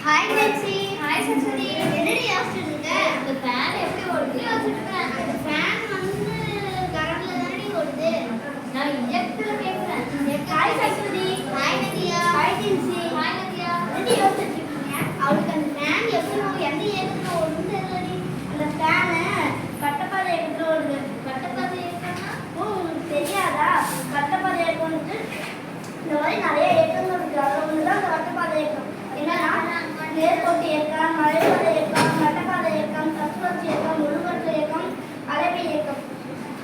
Hi Bency hi Saraswati என்னடி யோசிச்சுட்டு இருக்க? இந்த ஃபேன் எப்படி ஓடுது யோசிச்சுட்டு இருக்கேன். அந்த ஃபேன் வந்து கரண்ட்ல தானடி ஓடுது. நான் இன்ஜெக்டர்ல கேக்குறேன். Hi Saraswathi hi Nadiya. Hi Bency hi Nadiya. என்னடி யோசிச்சுட்டு இருக்கீங்க? அவளுக்கு அந்த ஃபேன் எப்படி ஓ- எந்த இயக்கத்துல ஓடுதுன்னு தெரியலடி. அந்த ஃபேனு கட்டப்பாதை ஓடுது. ஓ உங்களுக்கு தெரியாதா கட்டப்பாதை இயக்கம் வந்துட்டு இந்த மாதிரி நிறைய இயக்கங்கள் இருக்கு அதில் ஒன்று தான் இந்த வட்டப்பாதை இயக்கம் என்னன்னா நேர்கோட்டு இயக்கம் மலைப்பாதை இயக்கம் வட்டப்பாதை இயக்கம் தத்துவச்சி இயக்கம் ஒழுங்கற்ற இயக்கம் அலைவு இயக்கம்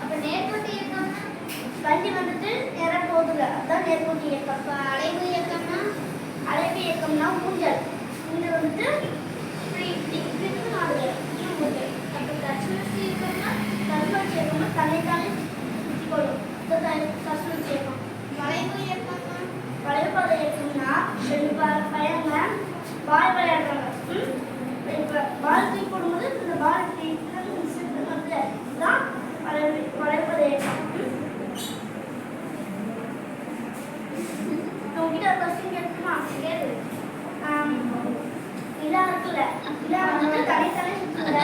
அப்போ நேர்கோட்டு இயக்கம்னா வண்டி வந்துட்டு நேராக போகுதுல அதுதான் நேர்கோட்டு இயக்கம். இப்போ அலைவு இயக்கம்னா அலைவு இயக்கம்னா ஊஞ்சல். ஊஞ்சல் வந்துட்டு இப்படி இப்படி இப்படி இருக்கு ஊஞ்சல் அப்போ தத்துவச்சி இயக்கம்னா தத்துவச்சி இயக்கம்னா தன்னைத்தானே சுற்றி கொள்ளும் இதுதான் தத்துவச்சி இயக்கம். வளைவு இயக்கம்னா வளைவு பாதை இயக்கம்னா ரெண்டு ப- பையங்க பால் விளையாடுறாங்க சுத்துல தனித்தனி சுத்துல